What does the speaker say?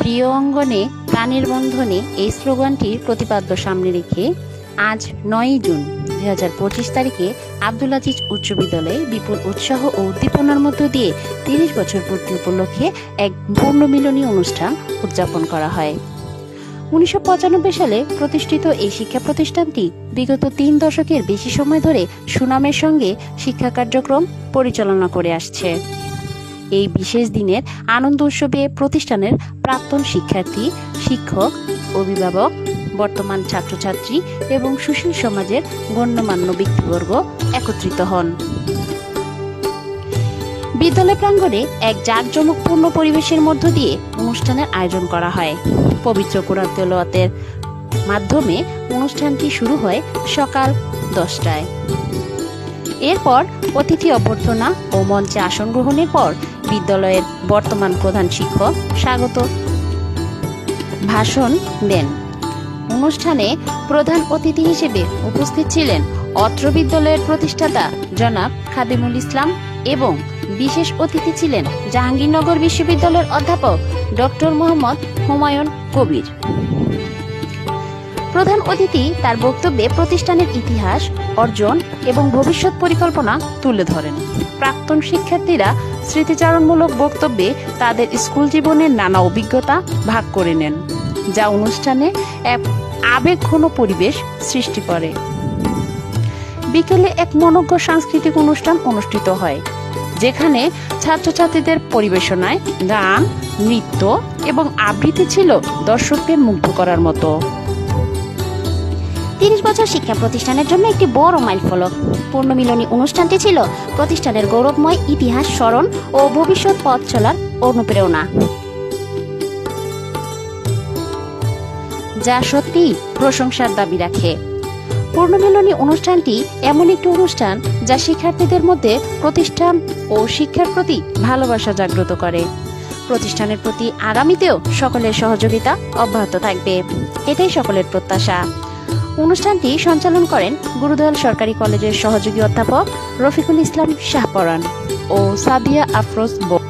প্রিয় অঙ্গনে, প্রাণের বন্ধনে এই স্লোগানটির প্রতিপাদ্য সামনে রেখে আজ নয়ই জুন দুই হাজার পঁচিশ তারিখে আব্দুল আজিজ উচ্চ বিদ্যালয়ে বিপুল উৎসাহ ও উদ্দীপনার মধ্য দিয়ে তিরিশ বছর পূর্তি উপলক্ষে এক পূর্ণমিলনী অনুষ্ঠান উদযাপন করা হয়। উনিশশো পঁচানব্বই সালে প্রতিষ্ঠিত এই শিক্ষা প্রতিষ্ঠানটি বিগত তিন দশকের বেশি সময় ধরে সুনামের সঙ্গে শিক্ষা কার্যক্রম পরিচালনা করে আসছে। এই বিশেষ দিনের আনন্দ উৎসবে প্রতিষ্ঠানের প্রাক্তন শিক্ষার্থী, শিক্ষক, অভিভাবক, বর্তমান ছাত্রছাত্রী এবং সুশীল সমাজের গণ্যমান্য ব্যক্তিবর্গ একত্রিত হন। বিদ্যালয় প্রাঙ্গণে এক জাঁকজমকপূর্ণ পরিবেশের মধ্য দিয়ে অনুষ্ঠানের আয়োজন করা হয়। পবিত্র কোরআন তেলাওয়াতের মাধ্যমে অনুষ্ঠানটি শুরু হয় সকাল দশটায়। এরপর অতিথি অভ্যর্থনা ও মঞ্চে আসন গ্রহণের পর বিদ্যালয়ের বর্তমান প্রধান শিক্ষক স্বাগত। ভাষণ দেন। অনুষ্ঠানে প্রধান অতিথি হিসেবে উপস্থিত ছিলেন অত্র বিদ্যালয়ের প্রতিষ্ঠাতা জনাব খাদিমুল ইসলাম এবং বিশেষ অতিথি ছিলেন জাহাঙ্গীরনগর বিশ্ববিদ্যালয়ের অধ্যাপক ডক্টর মোহাম্মদ হুমায়ুন কবির। প্রধান অতিথি তার বক্তব্যে প্রতিষ্ঠানের ইতিহাস, অর্জন এবং ভবিষ্যৎ পরিকল্পনা তুলে ধরেন। প্রাক্তন শিক্ষার্থীরা স্মৃতিচারণমূলক বক্তব্যে তাদের স্কুল জীবনের নানা অভিজ্ঞতা ভাগ করে নেন, যা অনুষ্ঠানে এক আবেগঘন পরিবেশ সৃষ্টি করে। বিকেলে এক মনজ্ঞ সাংস্কৃতিক অনুষ্ঠান অনুষ্ঠিত হয়, যেখানে ছাত্রছাত্রীদের পরিবেশনায় গান, নৃত্য এবং আবৃত্তি ছিল দর্শকদের মুগ্ধ করার মতো। তিরিশ বছর শিক্ষা প্রতিষ্ঠানের জন্য একটি বড় মাইলফলক। পূর্ণমিলনী অনুষ্ঠানটি ছিল প্রতিষ্ঠানের গৌরবময় ইতিহাস, স্মরণ ও ভবিষ্যৎ পথ চলার অনুপ্রেরণা। যা সত্যি প্রশংসার দাবি রাখে। পূর্ণমিলনী অনুষ্ঠানটি এমন একটি অনুষ্ঠান যা শিক্ষার্থীদের মধ্যে প্রতিষ্ঠান ও শিক্ষার প্রতি ভালোবাসা জাগ্রত করে। প্রতিষ্ঠানের প্রতি আগামীতেও সকলের সহযোগিতা অব্যাহত থাকবে। এটাই সকলের প্রত্যাশা। অনুষ্ঠানটি সঞ্চালন করেন গুরুদয়াল সরকারি কলেজের সহযোগী অধ্যাপক রফিকুল ইসলাম শাহপরান ও সাদিয়া আফরোজ বো